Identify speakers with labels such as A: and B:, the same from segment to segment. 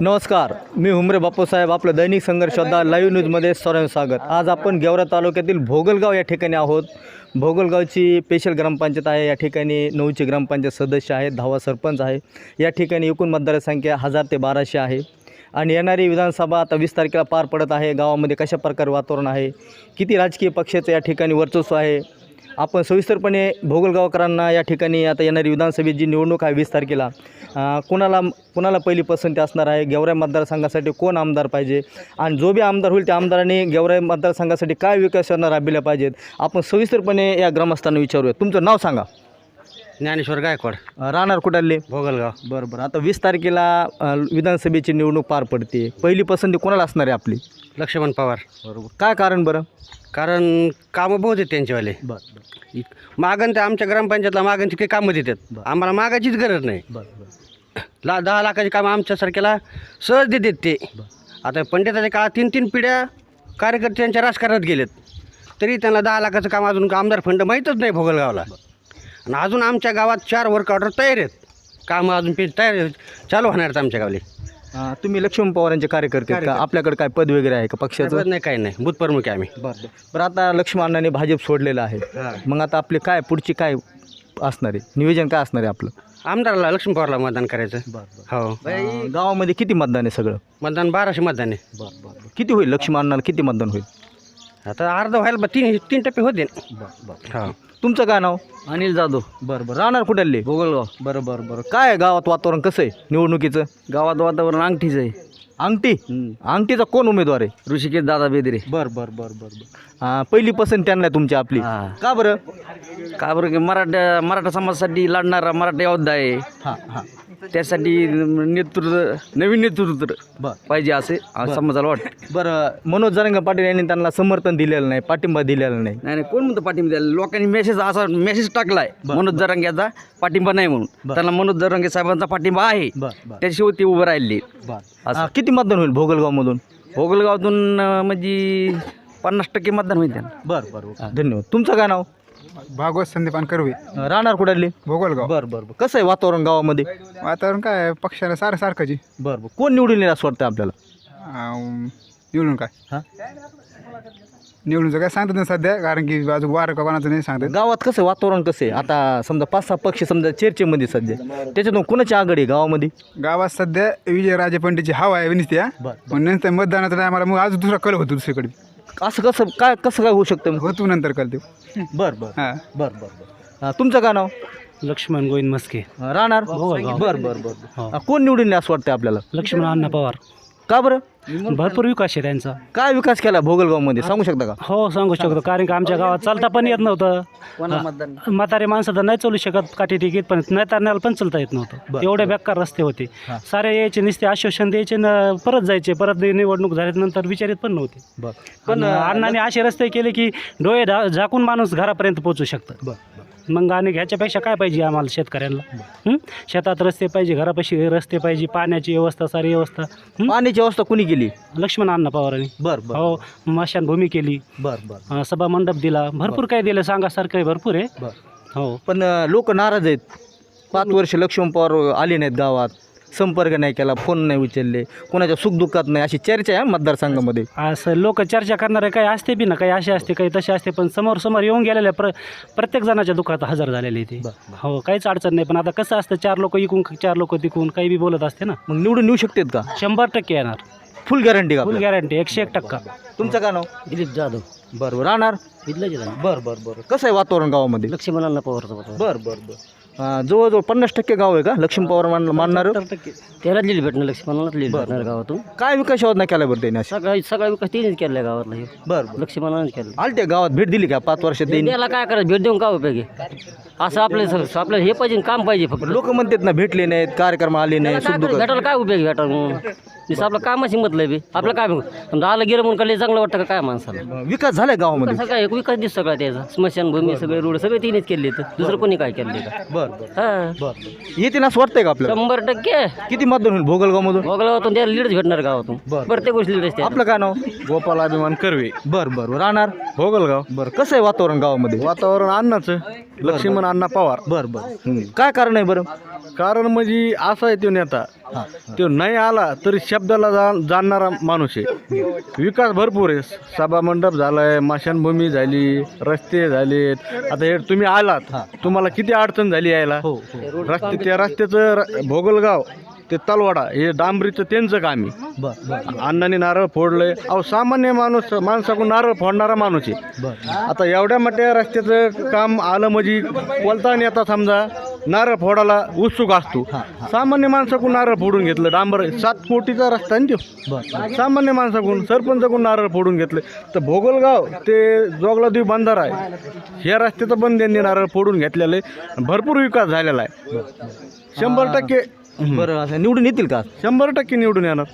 A: नमस्कार मी हुमरे बापूसाहेब आपलं दैनिक संघर्ष योद्धा लाईव्ह न्यूजमध्ये सर्व स्वागत. आज आपण गेवरा तालुक्यातील भोगलगाव या ठिकाणी आहोत. भोगलगावची स्पेशल ग्रामपंचायत आहे. या ठिकाणी नऊची ग्रामपंचायत सदस्य आहेत. दहावा सरपंच आहे. या ठिकाणी एकूण मतदारसंख्या हजार ते बाराशे आहे. आणि येणारी विधानसभा आता वीस तारखेला पार पडत आहे. गावामध्ये कशा प्रकारे वातावरण आहे? किती राजकीय पक्षाचं या ठिकाणी वर्चस्व आहे? आपण सविस्तरपणे भोगलगावकरांना या ठिकाणी आता येणारी विधानसभेची जी निवडणूक आहे वीस तारखेला कुणाला कोणाला कोणाला पहिली पसंती असणार आहे? गेवराई मतदारसंघासाठी कोण आमदार पाहिजे? आणि जो बी आमदार होईल त्या आमदाराने गेवराई मतदारसंघासाठी काय विकास योजना राबविल्या पाहिजेत? आपण सविस्तरपणे या ग्रामस्थांना विचारूया. तुमचं नाव सांगा.
B: ज्ञानेश्वर गायकवाड.
A: राहणार कुठाले
B: भोगलगाव.
A: बरं बरं. आता वीस तारखेला अं, विधानसभेची निवडणूक पार पडते. पहिली पसंती कोणाला असणार आहे आपली?
B: लक्ष्मण पवार.
A: बरोबर काय कारण बरं?
B: कारण कामं बहुत आहेत त्यांच्यावाले
A: बरं
B: मागण ते आमच्या ग्रामपंचायतला मागणची काही कामं देतात.
A: बरं.
B: आम्हाला मागायचीच गरज नाही.
A: बरं बरं.
B: ला दहा लाखाची कामं आमच्यासारख्याला सहज देतात ते. आता पंडिताच्या काळात तीन तीन पिढ्या कार्यकर्त्यांच्या राजकारणात गेलेत. तरी त्यांना दहा लाखाचं काम अजून आमदार फंड माहीतच नाही भोगलगावला. आणि अजून आमच्या गावात चार वर्क ऑर्डर तयार आहेत. कामं अजून पे तयार चालू होणार आहेत आमच्या गावले.
A: अं, तुम्ही लक्ष्मण पवारांचे कार्यकर्ते आहेत का. आपल्याकडे काय पद वगैरे आहे का पक्षाचं?
B: नाही काही नाही. भूतप्रमुख आहे आम्ही.
A: बरं बरं. आता लक्ष्मण अण्णांनी भाजप सोडलेलं आहे. मग आता आपले काय पुढची काय असणार आहे? नियोजन काय असणार आहे आपलं?
B: आमदाराला लक्ष्मण पवारला मतदान करायचं. हो.
A: गावामध्ये किती मतदान आहे सगळं?
B: मतदान बाराशे मतदान आहे.
A: बरं बरं. किती होईल? लक्ष्मण अण्णाला किती मतदान होईल?
B: आता अर्ध व्हायला बा- तीन तीन टप्पे होते हो.
A: तुमचं काय नाव?
C: अनिल जाधव.
A: बरं बरं. राहणार कुठले
C: भोगलगाव
A: बरं बरं बरं. काय आहे गावात वातावरण? कसं आहे निवडणुकीचं?
C: गावात वातावरण अंगठीच आहे.
A: अंगठी? अंगठीचा कोण उमेदवार आहे?
C: ऋषिकेश दादा बेदरे.
A: बरं बरं बरं बरं बरं. हां पहिली पसंत त्यांना आहे तुमची आपली.
C: हा.
A: का बरं?
C: का बरं की मराठा मराठा समाजासाठी लढणारा मराठा योद्धा आहे.
A: हां हां.
C: त्यासाठी नेतृत्व नवीन नेतृत्व
A: बरं.
C: पाहिजे असे समाजाला वाटतं.
A: बरं मनोज जरंग पाटील यांनी त्यांना समर्थन दिलेलं नाही पाठिंबा दिलेला नाही.
C: नाही नाही कोण म्हणतं पाठिंबा द्यायला लोकांनी मेसेज असा मेसेज टाकलाय. मनोज जरांग्याचा पाठिंबा नाही म्हणून. त्यांना मनोज जरांगे साहेबांचा पाठिंबा आहे.
A: बरं बरं.
C: त्याशिवाय ते उभं राहिली.
A: बरं. हां, किती मतदान होईल भोगलगावमधून?
C: भोगलगावातून अं, म्हणजे पन्नास टक्के मतदान होईल त्यांना.
A: बरं बरं धन्यवाद. तुमचं काय नाव?
D: भागवत संदीपान करवे
A: राहणार कुठाले?
D: भोगोलगाव.
A: बरं बरं बरं. कसं आहे वातावरण गावामध्ये?
D: वातावरण काय आहे, पक्षाला सारं सारखंच आहे.
A: बरं बरं. कोण निवडून येईल असं वाटतं आपल्याला?
D: अं, निवडून काय?
A: हां?
D: निवडूनचं काय सांगतात नाही सध्या कारण की अजून वारं का कोणाचं नाही सांगतात
A: गावात कसं आहे? वातावरण कसं आहे? आता समजा पाच सहा पक्ष समजा चर्चेमध्ये सध्या. त्याच्यातून कोणाची आघाडी आहे गावामध्ये?
D: गावात सध्या विजयराजे पंडितची हवा आहे विनिस्त्या
A: बरं,
D: पण नंतर मतदानाचा टायमाला मग अजून दुसरा कल होतो दुसरीकडे.
A: असं कसं काय कसं काय होऊ शकतं?
D: होतो नंतर कल ते
A: बरं बरं.
D: हां.
A: बरं बरं बरं. हां, तुमचं काय नाव?
E: लक्ष्मण गोविंद मस्के.
A: राहणार? बरं बरं बरं बरं. हां, कोण निवडून येईल असं वाटतं आपल्याला?
E: लक्ष्मण अण्णा पवार.
A: का बरं?
E: भरपूर विकास आहे त्यांचा.
A: काय विकास केला भोगलगावमध्ये? सांगू शकता का?
E: हो सांगू शकतो. कारण की आमच्या गावात चालता पण येत नव्हतं.
C: मतदान?
E: म्हातारे माणसं तर नाही चालू शकत काठी टिकीत पण नाही तरण्याला पण चालता येत नव्हतं. एवढे बेकार रस्ते होते. सारे यायचे नुसते आश्वासन द्यायचे न परत जायचे. परत निवडणूक झाल्यानंतर विचारित पण नव्हते.
A: बरं.
E: पण अण्णाने असे रस्ते केले की डोळे ढा- झाकून माणूस घरापर्यंत पोहोचू शकतं.
A: बरं.
E: मग आणि ह्याच्यापेक्षा काय पाहिजे आम्हाला शेतकऱ्यांना? शेतात रस्ते पाहिजे घरापाशी रस्ते पाहिजे पाण्याची व्यवस्था सारी व्यवस्था. हं?
A: पाण्याची व्यवस्था कुणी केली?
E: लक्ष्मण अण्णा पवारांनी.
A: बरं बरं.
E: हो मशानभूमी केली.
A: बरं बरं.
E: अं, सभा मंडप दिला. भरपूर काय दिलं सांगासारखं आहे भरपूर आहे.
A: बरं.
E: हो.
A: पण लोक नाराज आहेत. पाच वर्ष लक्ष्मण पवार आले नाहीत गावात. संपर्क नाही केला फोन नाही उचलले कोणाच्या सुखदुःखात नाही अशी चर्चा आहे मतदारसंघामध्ये.
E: असं लोक चर्चा करणारे काही असते बी ना काही असे असते काही तसे असते पण समोर समोर येऊन गेलेले प्र प्रत्येक जणाच्या दुःखात हजर झालेले ते. हो काहीच अडचण नाही पण आता कसं असतं चार लोक इकून चार लोक तिकून काही बी बोलत असते ना.
A: मग निवडून येऊ शकतात का?
E: शंभर टक्के येणार.
A: फुल गॅरंटी का
E: फुल? गॅरंटी एकशे एक टक्का.
A: तुमचं काय नाव?
C: दिलीप जाधव.
A: बरं बरं. राहणार?
C: इथलंच
A: बरं बरं बरं. कसं आहे वातावरण गावामध्ये?
C: लक्ष्मण अण्णा पवारचं
A: बरं बरं बरं. अं, जवळजवळ पन्नास टक्के गाव आहे का? लक्ष्मण पवार मान मानणार?
C: त्याला लिहिली भेटणं लक्ष्मणालाच लिहिली भेटणार गावातून.
A: काय विकास योजना केला बरं त्याने अशी?
C: सगळा सगळा विकास तिनेच केला गावातला ह्यो.
A: बरं
C: लक्ष्मणानेच केला
A: आलते गावात भेट दिली का? पाच वर्षात त्यांनी?
C: त्याला काय करायचं? भेट देऊन काय उपयोग आहे? असं आपलं स- आपलं हे पाहिजे काम पाहिजे फक्त.
A: लोक म्हणतात ना भेटले नाहीत कार्यक्रम आले नाही
C: काय? भेटायला काय उपयोग आहे नुसतं आपलं कामाची मतलब आहे आपलं काय समजा आलं गेलं म्हणून काही चांगलं वाटतं का काय माणसाला?
A: विकास झालाय गावामध्ये?
C: सगळं एक विकास दिसतो सगळा त्याचा. स्मशानभूमी सगळे रोड सगळे तिनेच केले तर. दुसरं कोणी काय केलं? का
A: बरं.
C: हा.
A: बरं. येते ना असं वाटतंय का आपल्याला?
C: शंभर टक्के.
A: किती मतदान होईल भोगलगावमधून
C: गावातून त्याला लीडच भेटणार गावातून. प्रत्येक गोष्टी लीड असते
A: आपलं काय नाव?
F: गोपाल अभिमान करवे.
A: बरं बरं. राहणार?
F: भोगलगाव.
A: बरं. कसं आहे वातावरण गावामध्ये?
F: वातावरण अन्नाचं. लक्ष्मण अण्णा पवार.
A: बर बर. काय कारण आहे बरं?
F: कारण म्हणजे असा आहे तो नेता. तो नाही आला तरी शब्दाला जा जाणणारा माणूस आहे. विकास भरपूर आहे. सभा मंडप झालाय मशानभूमी झाली रस्ते झालेत. आता हे तुम्ही आलात. तुम्हाला किती अडचण झाली यायला?
A: हो.
F: रस्ते त्या रस्त्याचं र- भोगलगाव. ते तलवाडा हे डांबरीचं त्यांचं काम आहे. अण्णाने नारळ फोडलंय अहो सामान्य माणूस माणसाकडून नारळ फोडणारा माणूस आहे. आता एवढ्या मोठ्या रस्त्याचं काम आलं म्हणजे बोलता आता समजा नारळ फोडायला उत्सुक असतो. सामान्य माणसाकडून नारळ फोडून घेतलं डांबर सात कोटीचा रस्ता आहे तो. सामान्य माणसाकडून सरपंचाकडून नारळ फोडून घेतलं. तर भोगलगाव ते जोगलादेवी बंधारा आहे. ह्या रस्त्याचं पण त्यांनी नारळ फोडून घेतलेलं आहे. भरपूर विकास झालेला आहे. शंभर टक्के
A: बरं असं निवडून येतील का?
F: शंभर टक्के निवडून येणार.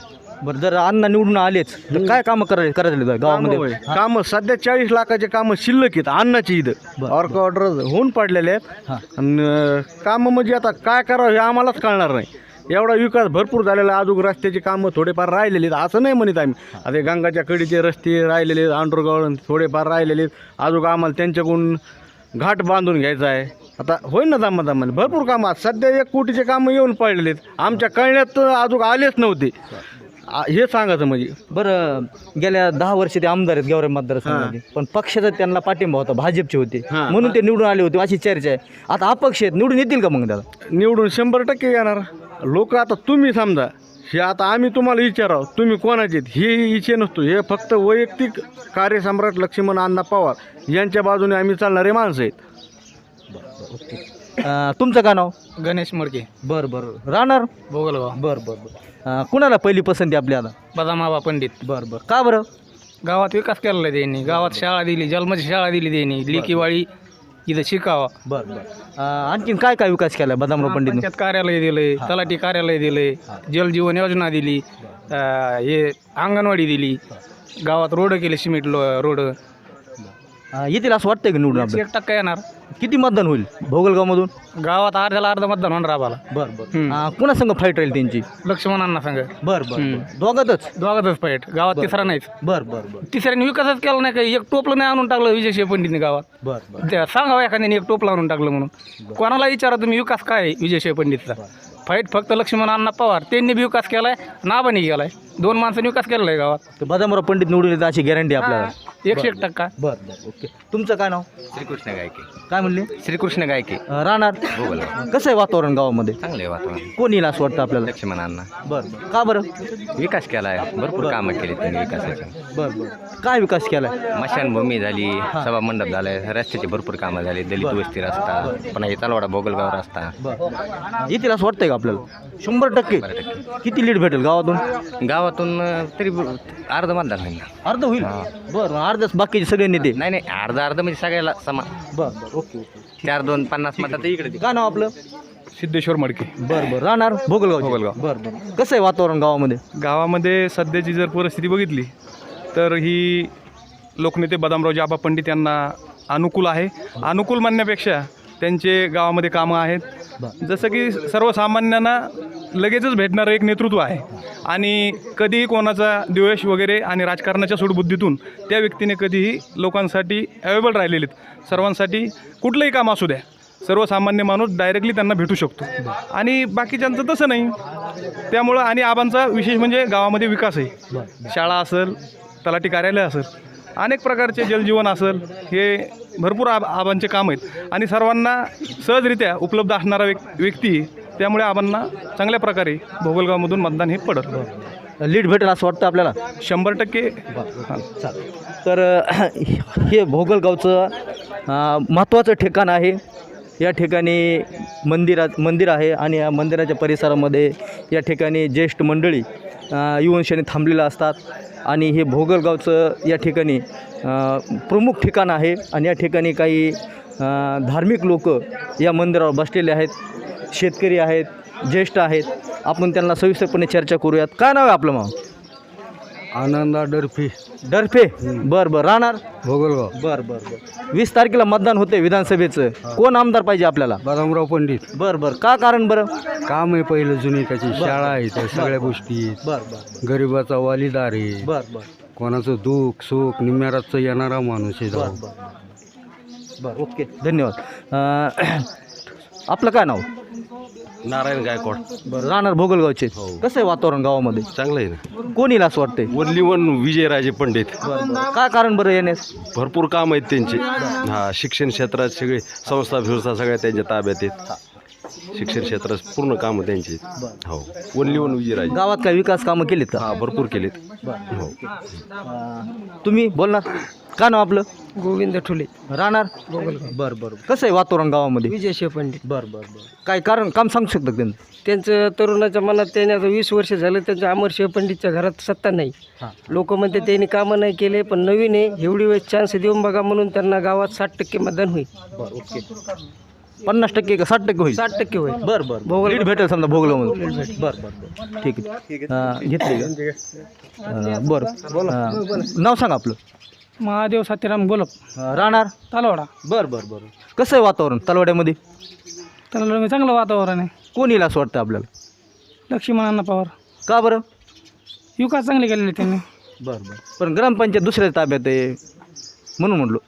A: बरं जर अण्णा निवडून आलेच तर काय कामं करायला करायला गावामध्ये?
F: काम सध्या चाळीस लाखाचे कामं शिल्लक आहेत अन्नाची इथं. ऑर्क ऑर्डर होऊन पडलेले आहेत. आणि कामं म्हणजे आता काय करावं हे आम्हालाच कळणार नाही. एवढा विकास भरपूर झालेला आहे अजून रस्त्याची कामं थोडेफार राहिलेली आहेत असं नाही म्हणत आम्ही. आता गंगाच्या कडीचे रस्ते राहिलेले आहेत अंडरग्राऊंड थोडेफार राहिलेले आहेत. अजून आम्हाला त्यांच्याकडून घाट बांधून घ्यायचा आहे. आता होईल ना दामा दामाने भरपूर कामं आहेत. सध्या एक कोटीचे कामं येऊन पडलेले आहेत आमच्या कळण्यात अजून आलेच नव्हते. आ- हे सांगायचं म्हणजे.
A: बरं गेल्या दहा वर्ष ते आमदार आहेत गेवरे मतदारसंघाचे. पण पक्षाचा त्यांना पाठिंबा होता भाजपचे होते.
F: हां.
A: म्हणून ते निवडून आले होते अशी चर्चा आहे. आता अपक्ष आहेत निवडून येतील का मग त्याला?
F: निवडून शंभर टक्के येणार. लोक आता तुम्ही समजा हे आता आम्ही तुम्हाला विचारावं तुम्ही कोणाचे आहेत? हे इच्छे नसतो. हे फक्त वैयक्तिक कार्यसम्राट लक्ष्मण अण्णा पवार यांच्या बाजूने आम्ही चालणारे माणसं आहेत.
A: अं, तुमचं का नाव?
G: गणेश मडके
A: बरं बरं. राहणार?
G: भोगलगाव
A: बरं बरं बरं. अं, कुणाला पहिली पसंती आपली आता?
G: बदामाबा पंडित.
A: बरं बरं. का बरं?
G: गावात विकास केलेला त्यांनी. गावात शाळा दिली जन्माची शाळा दिली त्यांनी. लेकीवाळी इथं शिकावा.
A: बरं बरं. अं, आणखीन काय काय विकास केला बदामराव पंडितने?
G: पंचायत कार्यालय दिलंय तलाठी कार्यालय दिलंय जलजीवन योजना दिली अं, हे अंगणवाडी दिली. गावात रोड केले सिमेंट लो- रोड.
A: अं, येतील असं वाटतंय का निवडून
G: एक टक्का येणार.
A: किती मतदान होईल भोगलगावमधून?
G: गावात अर्ध्याला अर्ध मतदान होणार आम्हाला.
A: बरं बरं. कुणा संघ फाईट राहील त्यांची?
G: लक्ष्मणांना सांग
A: बरं बरं दोघातच?
G: दोघातच पाहिजे गावात तिसरा नाहीच.
A: बरं बरं बरं.
G: तिसऱ्याने विकासच केला नाही काही एक टोपलं नाही आणून टाकलं विजय पंडितने गावात.
A: बरं बरं.
G: त्या सांगावं एखाद्याने एक टोपलं आणून टाकलं म्हणून. कोणाला विचारा तुम्ही विकास काय आहे विजय पंडितचा फाईट फक्त लक्ष्मण अण्णा पवार. त्यांनी बी विकास केलाय नाबानी केलाय. दोन माणसांनी विकास केलेला आहे गावात.
A: तर बदामराव पंडित निवडून येतात अशी गॅरंटी आपल्याला.
G: एकशे एक टक्का.
A: बरं बरं ओके. तुमचं काय नाव?
H: श्रीकृष्ण गायके.
A: काय म्हणले?
H: श्रीकृष्ण गायके.
A: अं, राहणार? कसं आहे वातावरण गावामध्ये?
H: चांगले वातावरण.
A: कोण येईल असं वाटतं आपल्याला?
H: लक्ष्मणांना
A: बरं बरं का बरं?
H: विकास केला आहे भरपूर कामं केली त्यांनी विकासाचे.
A: बरं बरं. काय विकास केलाय?
H: मशानभूमी झाली सभा मंडप झालाय रस्त्याची भरपूर कामं झाली दलित वस्ती रस्ता पुन्हा हे तलवाडा भोगलगाव रस्ता.
A: बरं. येतील असं वाटतंय का आपल्याला? शंभर टक्के. किती लीड भेटेल गावातून?
H: गावातून तरी अर्ध मतदान होईल ना.
A: अर्ध होईल? बरं अर्धच बाकीचे सगळे नेते?
H: नाही नाही अर्ध अर्ध म्हणजे सगळ्याला समान.
A: बरं बरं ओके ओके
H: चार दोन पन्नास मतात इकडे
A: काय नाव आपलं?
F: सिद्धेश्वर मडके.
A: बरं बरं राहणार भोगलगाव
F: भोगलगाव.
A: बरं बरं. कसं आहे वातावरण गावामध्ये?
F: गावामध्ये सध्याची जर परिस्थिती बघितली तर ही लोकनेते बदामरावजी आबा पंडित यांना अनुकूल आहे. अनुकूल म्हणण्यापेक्षा त्यांचे गावामध्ये कामं आहेत. जसं की सर्वसामान्यांना लगेचच भेटणारं एक नेतृत्व आहे. आणि कधीही कोणाचा द्वेष वगैरे आणि राजकारणाच्या सूडबुद्धीतून त्या व्यक्तीने कधीही लोकांसाठी अवेलेबल राहिलेले आहेत सर्वांसाठी कुठलंही काम असू द्या. सर्वसामान्य माणूस डायरेक्टली त्यांना भेटू शकतो. आणि बाकीच्यांचं तसं नाही. त्यामुळं आणि आबांचा विशेष म्हणजे गावामध्ये विकास आहे. शाळा असेल तलाठी कार्यालय असेल अनेक प्रकारचे जलजीवन असेल हे भरपूर आब आबांचे काम आहेत. आणि सर्वांना सहजरित्या उपलब्ध असणारा व्यक् व्यक्ती त्यामुळे आबांना चांगल्या प्रकारे भोगलगावमधून मतदान हे पडत.
A: लीड भेटेल असं वाटतं आपल्याला?
F: शंभर टक्के. हां
A: तर हे भोगलगावचं महत्त्वाचं ठिकाण आहे. या ठिकाणी मंदिरात मंदिर आहे आणि या मंदिराच्या परिसरामध्ये या ठिकाणी ज्येष्ठ मंडळी अ, युवनशाने थांबलेलं असतात. आणि हे भोगलगावचं या ठिकाणी प्रमुख ठिकाण आहे. आणि या ठिकाणी काही धार्मिक लोक या मंदिरावर बसलेले आहेत. शेतकरी आहेत ज्येष्ठ आहेत आपण त्यांना सविस्तरपणे चर्चा करूयात. काय नाव आहे आपलं मग?
F: आनंदा डरफी.
A: डरफे? बरं बरं. राहणार?
F: भोगलगाव.
A: बर बर बर. वीस तारखेला मतदान होते विधानसभेचं. कोण आमदार पाहिजे आपल्याला?
F: बदामराव पंडित.
A: बर बर. का कारण बरं?
F: काम आहे पहिलं जुनी त्याची. शाळा आहे त्या सगळ्या गोष्टी. आहेत.
A: बर बर.
F: गरिबाचा वालीदार आहे.
A: बर बर.
F: कोणाचं दुःख सुख निम्याराचं येणारा माणूस आहे
A: बर बर. बरं ओके. धन्यवाद. अं, आपलं काय नाव?
I: नारायण गायकवाड.
A: बरं राहणार भोगलगावचे. कसं आहे वातावरण गावामध्ये?
I: चांगलं आहे ना.
A: कोण येईल असं वाटतंय?
I: वन विजयराजे पंडित.
A: काय कारण बरं येण्यास?
I: भरपूर काम आहेत त्यांचे. हा शिक्षण क्षेत्रात सगळे संस्था फिरसा सगळ्या त्यांच्या ताब्यात आहेत. शिक्षण क्षेत्रात पूर्ण कामं त्यांची आहेत. हो. Only one Vijayaraje.
A: गावात काय विकास कामं केलीत का?
I: हा भरपूर केलेत. हो.
A: तुम्ही बोलणार काय नाव आपलं?
J: गोविंद ठुले.
A: राहणार? बरं बरं. कसं आहे वातावरण गावामध्ये?
J: विजय पंडित
A: बरं बरं बरं. काय कारण? काम सांगू शकता का त्यांचं
J: त्यांचं तरुणाच्या मनात त्याने आता वीस वर्ष झालं त्यांच्या अमरशिव पंडितच्या घरात सत्ता नाही. लोक म्हणते त्यांनी कामं नाही केले पण नवीन आहे. एवढी वेळेस चान्स देऊन बघा म्हणून त्यांना गावात साठ टक्के मतदान होईल.
A: पन्नास टक्के का साठ टक्के होईल?
J: साठ टक्के होईल.
A: बरं बरं
J: भोगल-
A: लीड भेटेल समजा भोगलामध्ये बरं बरं बरं. ठीक आहे. अं, घेतली का? अं, बरं. अं, नाव सांगा आपलं.
K: महादेव सातीराम गोलप.
A: अं, राहणार?
K: तालवाडा.
A: बरं बरं बरं. कसं आहे वातावरण तलवाड्यामध्ये?
K: त्याला चांगलं वातावरण आहे.
A: कोण येईल असं वाटतं आपल्याला?
K: लक्ष्मणांना पवार.
A: का बरं?
K: विकास चांगले केलेले त्यांनी.
A: बरं बरं. पण ग्रामपंचायत दुसऱ्या ताब्यात आहे. म्हणून म्हणलो.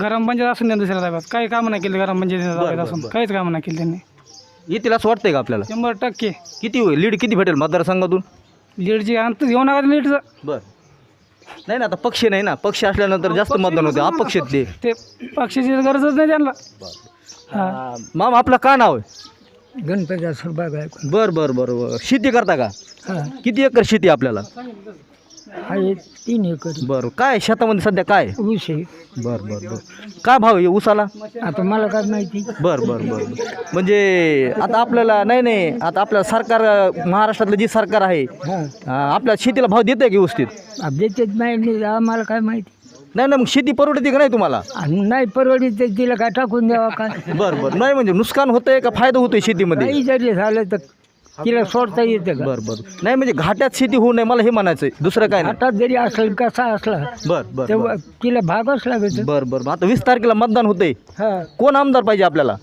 K: ग्रामपंचायत असून नाही दुसऱ्या ताब्यात काही कामं नाही केली ग्रामपंचायतीच्या ताब्यात असून. काहीच कामं नाही केली त्यांनी.
A: येतील असं वाटतंय का आपल्याला?
K: शंभर टक्के.
A: किती होईल लीड किती भेटेल मतदारसंघातून?
K: लीडची अंत घेऊ नका लीडचं
A: बरं. नाही ना आता पक्ष नाही ना. पक्ष असल्यानंतर जास्त मतदान होते. अपक्ष आहेत ते.
K: पक्षाची गरजच नाही त्यांना. हा.
A: मामा आपलं का नाव आहे?
J: गणपती असं बघाय
A: बरं बरं बरं बरं. शेती करता का? किती एकर शेती आहे आपल्याला?
J: आहे तीन एकर.
A: बरं काय शेतामध्ये सध्या काय?
J: ऊस आहे.
A: बरं बरं बरं. काय भाव आहे ऊसाला?
J: आता मला काय माहिती?
A: बरं बरं बरं. बरं. म्हणजे आता आपल्याला नाही नाही आता आपलं सरकार अं, महाराष्ट्रातलं जे सरकार आहे अं, आपल्या शेतीला भाव देत आहे की व्यवस्थित?
J: अपडेटेड नाही आम्हाला काय माहिती?
A: नाही ना मग शेती परवडते का नाही तुम्हाला?
J: आणि नाही परवडीत तर तिला काय टाकून द्यावा काय?
A: बरं बरं. नाही म्हणजे नुकसान होतंय का फायदा होतोय शेतीमध्ये?
J: काही जरी झालं तर तिला सोडता येतं का?
A: बरं बरं. नाही म्हणजे घाट्यात शेती होऊ नये मला हे म्हणायचं आहे दुसरं काय नाही.
J: हातात जरी असलं कसा असला
A: बरं बरं
J: तेव्हा तिला भागच लागत
A: बरं बरं. आता वीस तारखेला मतदान होतंय.
J: हा.
A: कोण आमदार पाहिजे आपल्याला?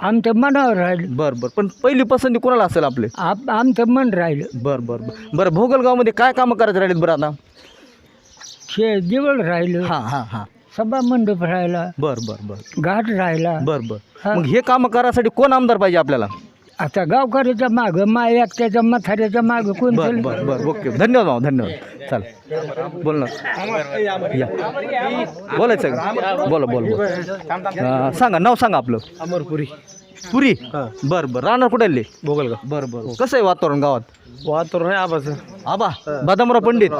J: आमचं मनावर राहिलं.
A: बरं बरं. पण पहिली पसंती कोणाला असेल आपले?
J: आप आमचं मन राहिलं.
A: बरं बरं बरं. बरं भोगलगावमध्ये काय कामं करायचं राहिलेत बरं आता?
J: शे दिवळ राहिलं.
A: हां हां हां.
J: सभा मंडप राहिला.
A: बरं बरं बरं.
J: घाट राहिला.
A: बरं बरं.
J: हा.
A: मग हे कामं करायसाठी कोण आमदार पाहिजे आपल्याला?
J: आता गावकऱ्याच्या मागं मा एकट्याच्या म्हाताऱ्याच्या मागं कोण
A: बरं
J: चल-
A: बरं बरं ओके. धन्यवाद भाऊ धन्यवाद. चालेल बोल ना. या. बोलायचं का? बोला बोल बोल. अं, सांगा नाव सांगा आपलं.
J: अमरपुरी
A: पुरी. बरं बरं. राहणार कुठे आले
J: बोगलगाव
A: बरं बरं. कसं आहे वातावरण गावात?
J: वातावरण आहे आबाचं.
A: आबा बदामराव पंडित.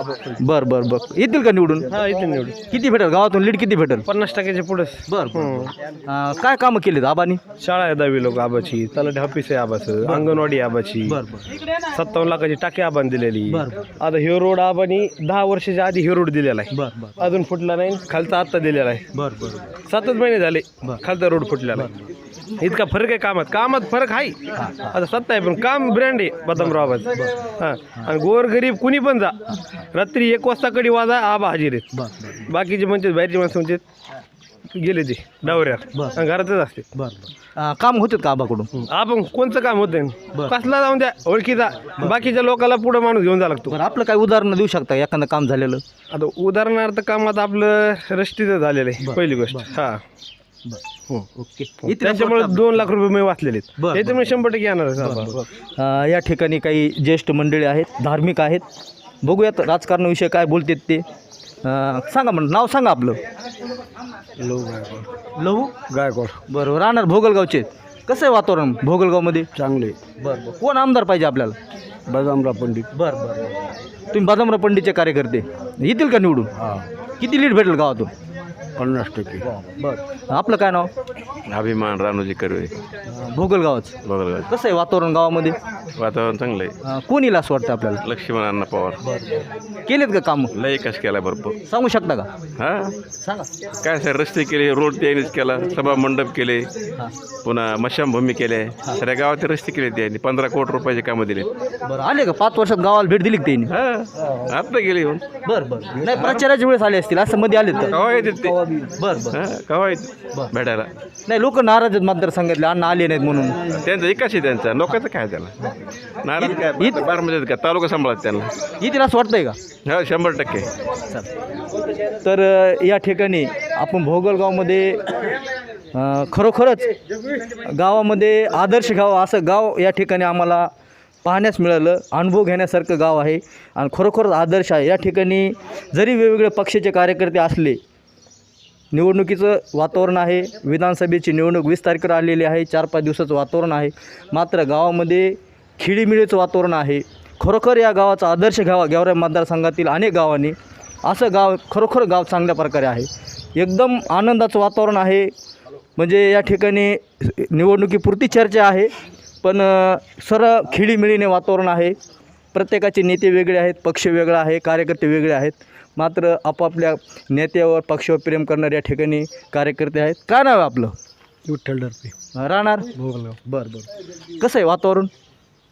A: बरं बरं बरं. येतील का निवडून?
J: हा इथे निवडून.
A: किती भेटेल? गावातून लीड किती भेटेल?
J: पन्नास टक्क्याच्या पुढे.
A: बरं अं, काय कामं केलीत आबानी?
L: शाळा आहे दहावी लोक आबाची तलाठी ऑफिस आहे आबाचं अंगणवाडी आबाची. सत्तावन्न लाखाची टाकी आबान दिलेली.
A: बरं.
L: आता हे रोड आबानी दहा वर्षाच्या आधी हे रोड दिलेला आहे.
A: बरं बरं.
L: अजून फुटला नाही खालचा आत्ता दिलेला आहे.
A: बरं बरं
L: सातच महिने झाले खालचा रोड फुटलेला आहे. इतका फरक आहे कामात. कामात फरक आहे. आता सत्ता आहे पण काम ब्रँड आहे बदामराव आबाचं. हां. आणि गोर गरीब कुणी पण जा. रात्री एक वाजता कडी वाजा आबा हजीर आहेत. बाकीचे म्हणतात बाहेरचे माणसं म्हणतात गेले ते डावऱ्यात आणि घरातच असते.
A: बरं काम होतात का आबाकडून?
L: आपण कोणचं काम होत? कसला जाऊन द्या ओळखीचा. बाकीच्या लोकांना पुढं माणूस घेऊन जा लागतो.
A: बरं आपलं काय उदाहरण देऊ शकता एखादं काम झालेलं?
L: आता उदाहरणार्थ कामात आपलं रस्तीचं झालेलं आहे पहिली गोष्ट. हा.
A: ओके.
L: त्याच्यामुळे दोन लाख रुपये मी वाचलेले आहेत.
A: बरं,
L: त्याच्यामुळे शंभर टक्के येणार
A: अ, या ठिकाणी काही ज्येष्ठ मंडळी आहेत धार्मिक आहेत. बघूयात राजकारणाविषयी काय बोलतात ते. अ, सांगा म्हणून नाव सांगा आपलं. लहू
J: गायकवाड.
A: बरं राहणार भोगलगावचे कसं आहे वातावरण भोगलगावमध्ये?
J: चांगले
A: बरं बरं. कोण आमदार पाहिजे आपल्याला?
J: बदामराव पंडित.
A: बरं बरं तुम्ही बदामराव पंडितचे कार्यकर्ते. येतील का निवडून? किती लीड भेटेल गावातून?
J: पन्नास टक्के.
A: बरं. आपलं काय नाव?
I: अभिमान रानोजी कर्वे.
A: भोगलगावच
I: बघा
A: कसं आहे वातावरण गावामध्ये?
I: वातावरण चांगलं आहे.
A: अ, कोण असं वाटतं आपल्याला?
I: लक्ष्मण अण्णा पवार.
A: केलेत का कामं?
I: लय कश केला भरपूर.
A: सांगू शकता का?
I: हा?
A: सांगा.
I: काय सर रस्ते केले रोड त्यांनीच केला सभा मंडप केले पुन्हा मशानभूमी केले सगळ्या गावात रस्ते केले त्यांनी. पंधरा कोटी रुपयाचे कामं दिले.
A: बरं आले का? पाच वर्षात गावाला भेट दिली का त्यांनी?
I: हा. आता गेले येऊन.
A: बरं बरं. नाही प्रचाराच्या वेळेस आले असतील. असं मध्ये आलेत का
I: कवा येतात ते.
A: बरं बरं.
I: हा कवा येतात भेटायला.
A: नाही लोक नाराज आहेत मतदारसंघातले अण्णा आले नाहीत म्हणून.
I: त्यांचा एकाच आहे त्यांचा? लोकांचं काय त्याला नाराज काय? बारामध्ये का? तालुका सांभाळत त्यांना.
A: येतील असं वाटतंय का?
I: हा शंभर टक्के.
A: तर अ, या ठिकाणी आपण भोगलगावमध्ये अं, खरोखरच गावामध्ये आदर्श गाव असं गाव या ठिकाणी आम्हाला पाहण्यास मिळालं. अनुभव घेण्यासारखं गाव आहे. आणि खरोखरच आदर्श आहे. या ठिकाणी जरी वेगवेगळे पक्षाचे कार्यकर्ते असले निवडणुकीचं वातावरण आहे. विधानसभेची निवडणूक वीस तारखेला आलेली आहे. चार पाच दिवसाचं वातावरण आहे. मात्र गावामध्ये खिळीमिळीचं वातावरण आहे. खरोखर या गावाचा आदर्श घ्यावा गेवराई मतदारसंघातील अनेक गावांनी असं गाव खरोखर गाव चांगल्या प्रकारे आहे. एकदम आनंदाचं वातावरण आहे. म्हणजे या ठिकाणी निवडणुकीपुरती चर्चा आहे. पण सरळ खिळीमिळीने वातावरण आहे. प्रत्येकाचे नेते वेगळे आहेत पक्ष वेगळा आहे कार्यकर्ते वेगळे आहेत. मात्र आपापल्या नेत्यावर पक्षावर प्रेम करणारे या ठिकाणी कार्यकर्ते आहेत. काय नाव आहे आपलं?
M: विठ्ठल डरपे.
A: राहणार?
M: भोगलगाव.
A: बरं बरं. कसं आहे वातावरण?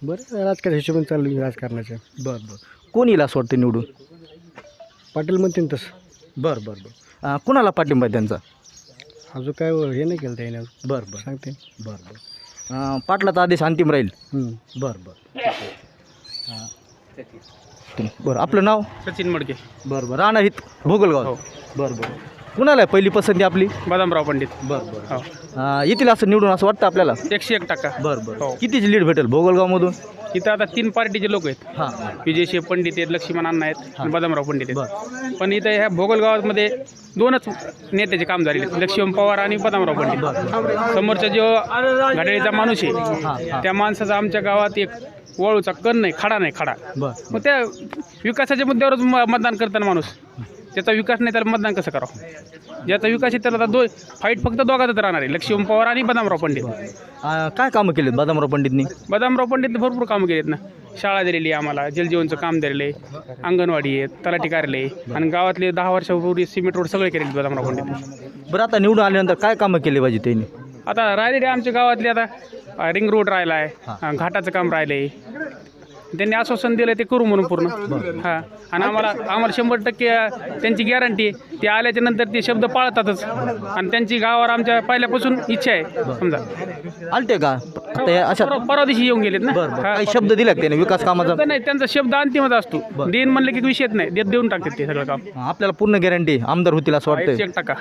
M: बरं राजकारण हिशोबाने चालू राजकारणाच्या
A: बरं बरं. कोण येईल असं वाटतं निवडून?
M: पाटील म्हणते तसं.
A: बरं बरं बरं. कुणाला पाठिंबा आहे त्यांचा?
M: अजून काय हे नाही केलं त्याने
A: बरं बरं.
M: सांगते.
A: बरं बरं. पाटलाचा आदेश अंतिम राहील. बरं बरं. तुम्ही- बरं आपलं नाव?
G: सचिन मडके.
A: बरं बरं. राणा हित भोगलगाव.
G: हो.
A: बरं बरं. कुणाला आहे पहिली पसंती आपली?
G: बदामराव पंडित.
A: बरं बरं.
G: हो.
A: अं, येतील असं निवडून असं वाटतं आपल्याला?
G: एकशे एक टक्का.
A: बरं बरं.
G: हो.
A: कितीची लीड भेटेल भोगलगावमधून?
G: इथं आता तीन पार्टीचे लोक आहेत.
A: हां.
G: विजयशिव पंडित आहेत लक्ष्मण अण्णा आहेत आणि बदामराव पंडित आहेत. पण इथं ह्या भोगल गावामध्ये दोनच नेत्याचे काम झालेले आहेत. लक्ष्मण पवार आणि बदामराव पंडित. समोरचा जो घड्याळीचा माणूस आहे त्या माणसाचा आमच्या गावात एक वळूचा कण नाही खडा नाही खडा.
A: बरं.
G: मग त्या विकासाच्या मुद्द्यावरच म- मतदान करताना माणूस. त्याचा विकास नाही त्याला मतदान कसं करावं? ज्याचा विकास आहे त्याला आता दो फाईट फक्त दोघातच राहणार आहे. लक्ष्मण पवार आणि बदामराव पंडित.
A: काय कामं केलीत बदामराव पंडितनी?
G: बदामराव पंडित भरपूर कामं केलीत ना. शाळा दिलेली आहे आम्हाला जलजीवनचं काम दिलेलं आहे. अंगणवाडी आहे तलाठी कार्यालय आहे. आणि गावातले दहा वर्षापूर्वी सिमेंट रोड सगळे केलेले बदामराव पंडित
A: बरं आता निवडून आल्यानंतर काय कामं केली पाहिजे त्यांनी?
G: आता राहिलेले आमच्या गावातले आता रिंग रोड राहिला आहे घाटाचं काम राहिलं आहे त्यांनी आश्वासन दिलं ते करू म्हणून पूर्ण. हां. आणि आम्हाला आम्हाला शंभर टक्के त्यांची गॅरंटी आहे ते आल्याच्यानंतर ते शब्द पाळतातच. आणि त्यांची गावावर आमच्या पहिल्यापासून इच्छा आहे. समजा.
A: आलते का? आता या अशा
G: परवा परवा दिवशी येऊन गेलेत ना.
A: बरं बरं.
G: हां.
A: काही शब्द दिला का त्याने? विकास कामाचा?
G: नाही त्यांचा शब्द अंतिमच असतो. देईन म्हणलं की विषयच नाही. देत देऊन टाकतात ते सगळं काम.
A: आपल्याला पूर्ण गॅरंटी आमदार होतील असं वाटतंय.
G: एक टक्का.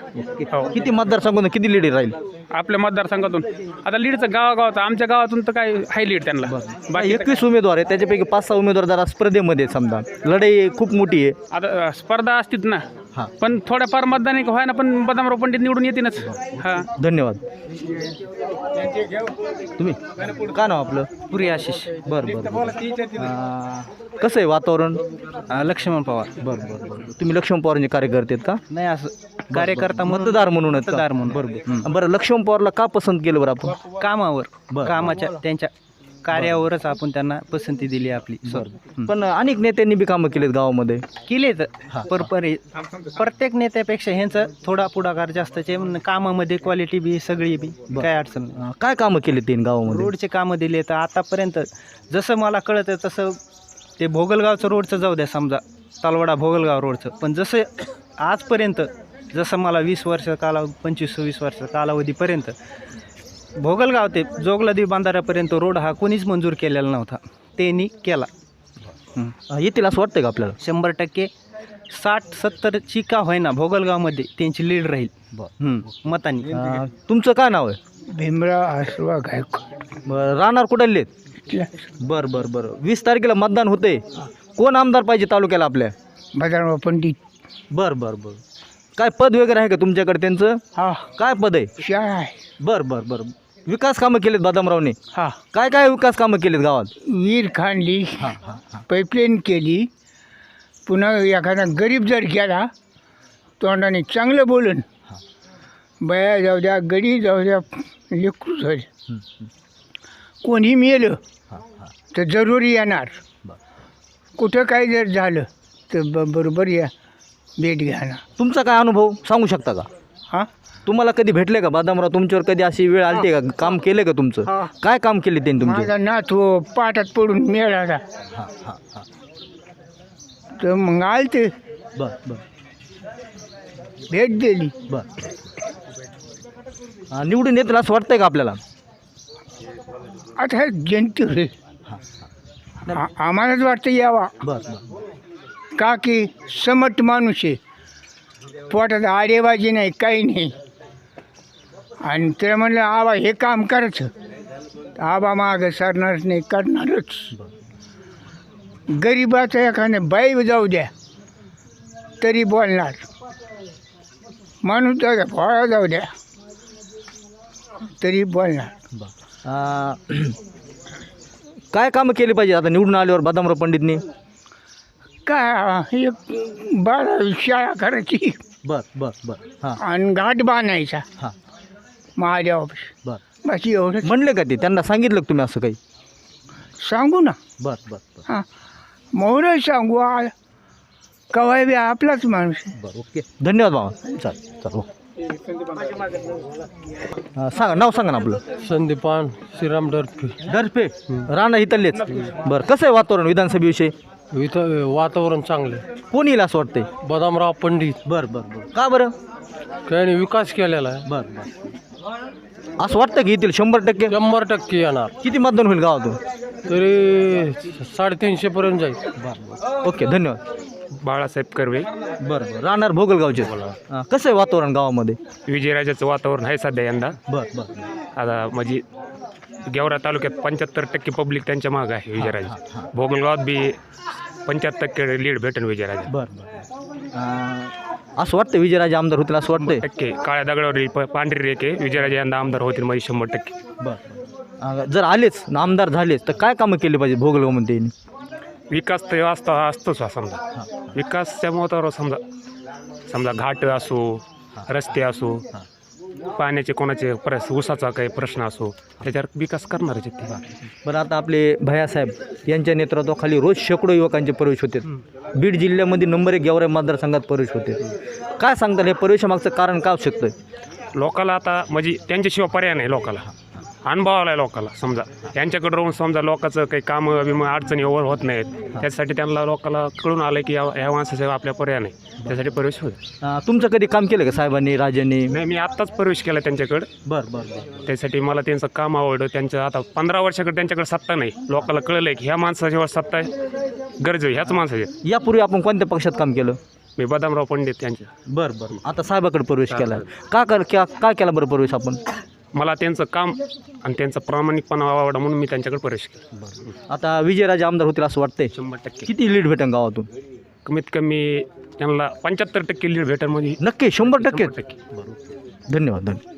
G: हो.
A: किती मतदारसंघातून किती लीड राहील?
G: आपल्या मतदारसंघातून. आता लीडचं गावागावात आमच्या गावातून तर काय हाय लीड त्यांना. बाकी
A: एकवीस उमेदवार आहे त्याच्यापैकी पाच सहा उमेदवार जरा स्पर्धेमध्ये आहेत समजा. लढाई खूप मोठी आहे.
G: आता स्पर्धा असतीच ना.
A: हां.
G: पण थोड्याफार मतदान व्हाय ना पण बदामराव पंडित निवडून येतीलच. हां.
A: धन्यवाद. तुम्ही? काय नाव आपलं?
M: पुरी आशिष.
A: बरं बरं बरं. अं, कसं आहे वातावरण?
M: लक्ष्मण पवार.
A: बरं बरं बरं. तुम्ही लक्ष्मण पवारांचे कार्यकर्ते आहेत का?
M: नाही असं कार्यकर्ता
A: मतदार म्हणून का?
M: मतदार म्हणून.
A: बरोबर बरं. लक्ष्मण पवारला का पसंत केलं बरं आपण?
M: कामावर. कामाच्या त्यांच्या कार्यावरच आपण त्यांना पसंती दिली आपली.
A: पण अनेक नेत्यांनी बी कामं केलेत गावामध्ये.
M: केले तर पर पर प्रत्येक नेत्यापेक्षा ह्यांचं थोडा पुढाकार जास्तचे म्हणून कामामध्ये क्वालिटी बी सगळी बी. काय अडचण नाही.
A: अं, काय कामं केली त्यांनी गावामध्ये?
M: रोडचे कामं दिले तर आतापर्यंत जसं मला कळतं तसं ते भोगलगावचं रोडचं जाऊ द्या समजा. तालवाडा भोगलगाव रोडचं. पण जसं आजपर्यंत जसं मला वीस वर्ष काला पंचवीस वीस वर्ष कालावधीपर्यंत भोगलगाव ते जोगलादी बांधाऱ्यापर्यंत रोड हा कोणीच मंजूर केलेला नव्हता. त्यांनी केला. हं.
A: येतील असं वाटतंय का आपल्याला?
M: शंभर टक्के साठ सत्तरची का होईना भोगलगावमध्ये त्यांची लीड राहील. हं, मतांनी.
A: अं, तुमचं काय नाव आहे?
L: भीमराव आसवा गायकवाड.
A: बरं राहणार कुठले बरं बरं बरं. वीस तारखेला मतदान होते कोण आमदार पाहिजे तालुक्याला आपल्या?
L: बदामराव पंडित.
A: बरं बरं बरं. काय पद वगैरे आहे का तुमच्याकडे त्यांचं?
L: हा.
A: काय पद आहे?
L: शाळा आहे.
A: बरं बरं बरं. विकास कामं केलेत बदामरावने.
L: हा.
A: काय काय विकास कामं केलेत गावात?
L: विहीर खाणली पाईपलाईन केली पुन्हा एखादा गरीब जर गेला तोंडाने चांगलं बोलन बया जाऊ द्या गडी जाऊ द्या लेकरू जाऊ द्या कोणी मेलं तर जरुरी येणार. कुठं काय जर झालं तर ब बरोबर या भेट घ्या ना.
A: तुमचा काय अनुभव सांगू शकता का?
L: हां?
A: तुम्हाला कधी भेटले का बदामराव? तुमच्यावर कधी अशी वेळ आली का? काम केलं का तुमचं? काय काम केले त्यांनी तुमचे?
L: माझा नातू पाटात पडून मिळाला तर मग आलते.
A: बर बर.
L: भेट दिली.
A: बर. हा, निवडून येतील असं वाटतंय का आपल्याला?
L: आता हे जंतू रे आ- आम्हालाच वाटतं यावा.
A: बर बर.
L: का की समट माणूस आहे. पोटात आडेबाजी नाही काही नाही.
J: आणि ते म्हणलं आबा हे काम करायचं. आबा मागं सरणारच नाही करणारच. गरीबाचं एखाद्या बाई जाऊ द्या तरी बोलणार. माणूस जाऊ द्या फळा जाऊ द्या तरी बोलणार.
A: काय कामं केली पाहिजे आता निवडून आल्यावर बदामराव पंडितनी?
J: काय एक बारा शाळा करायची.
A: बर बर बर. हां.
J: आणि घाट बांधायचा.
A: हां.
J: महादेवापाशी
A: बर.
J: बस एवढं
A: म्हणले का ते? त्यांना सांगितलं का तुम्ही असं काही?
J: सांगू ना.
A: बर बर बर.
J: हां. मोर सांगू आ कवाय बी आपलाच माणूस आहे.
A: बर ओके. धन्यवाद बाबा. चल चल हो. हा, सांगा नाव सांगा ना आपलं.
N: संदीपान श्रीराम डरफे.
A: दर्फे राणा इथलेच. बरं कसं आहे वातावरण विधानसभेविषयी?
N: इथं वातावरण चांगलं
A: कोण येईल असं वाटतंय?
N: बदामराव पंडित.
A: बरं बरं बरं. का बरं?
N: त्याने विकास केलेला आहे.
A: बरं बरं. असं वाटतं की येतील शंभर टक्के?
N: शंभर टक्के येणार.
A: किती मतदान होईल गावातून?
N: तरी साडेतीनशे पर्यंत जाईल.
A: ओके धन्यवाद.
O: बाळासाहेब कर्वे.
A: बरं बरं. राहणार भोगलगावचे. हां कसं आहे वातावरण गावामध्ये?
O: विजयराजाचं वातावरण आहे सध्या यंदा.
A: बरं बरं.
O: आता म्हणजे गेवरा तालुक्यात पंच्याहत्तर टक्के पब्लिक त्यांच्या मागं आहे विजयराजा. भोगलगावात बी पंच्याहत्तर टक्के लीड भेटेल विजयराजा.
A: बरं बरं असं वाटतं विजयराजे आमदार होतील असं वाटतंय?
O: टक्के. काळ्या दगडावरील प- पांढरी रेखे विजयराजा यंदा आमदार होतील म्हणजे शंभर टक्के.
A: बरं जर आलेच आमदार झालेच तर काय कामं केली पाहिजे भोगलगावमध्ये यांनी?
O: विकास तर असतो असतोच हा समजा. विकासच्या महत्वावर समजा समजा घाट असो रस्ते असो पाण्याचे कोणाचे प्रस ऊसाचा काही प्रश्न असो त्याच्यावर विकास करणारच आहेत ते.
A: बरं आता आपले भैयासाहेब यांच्या नेतृत्वाखाली रोज शेकडो युवकांचे प्रवेश होते. बीड जिल्ह्यामध्ये नंबर एक गेवराई मतदारसंघात प्रवेश होते. काय सांगताल हे प्रवेशामागचं कारण काय असू शकतं
O: लोकाला आता म्हणजे त्यांच्याशिवाय पर्याय नाही लोकाला. अनुभव आला आहे लोकाला समजा. यांच्याकडे राहून समजा लोकांचं काही कामं बिमं अडचणी ओव्हर होत नाहीत. त्यासाठी त्यांना लोकाला कळून आलं की या या आपल्या पर्याय नाही. त्यासाठी प्रवेश होत
A: अं, तुमचं कधी काम केलं का साहेबांनी राजांनी?
O: नाही मी आत्ताच प्रवेश केला त्यांच्याकडे.
A: बरं बरं बरं.
O: त्यासाठी मला त्यांचं काम आवडलं. त्यांचं आता पंधरा वर्षाकडे त्यांच्याकडे सत्ता नाही. लोकाला कळलं की ह्या माणसाशिवाय सत्ता आहे. गरज आहे ह्याच माणसाची.
A: यापूर्वी आपण कोणत्या पक्षात काम केलं?
O: मी बदामराव पंडित यांच्या.
A: बरं बरं. आता साहेबाकडे प्रवेश केला. का कर काय केला बरं प्रवेश आपण?
O: मला त्यांचं काम आणि त्यांचा प्रामाणिकपणा आवडा म्हणून मी त्यांच्याकडे प्रवेश केला.
A: आता विजयराजे आमदार होतील असं वाटतंय.
O: शंभर टक्के.
A: किती लीड भेटेल गावातून?
O: कमीत कमी त्यांना पंच्याहत्तर टक्के लीड भेटेल म्हणजे
A: नक्की शंभर टक्के.
O: टक्के.
A: धन्यवाद धन्यवाद.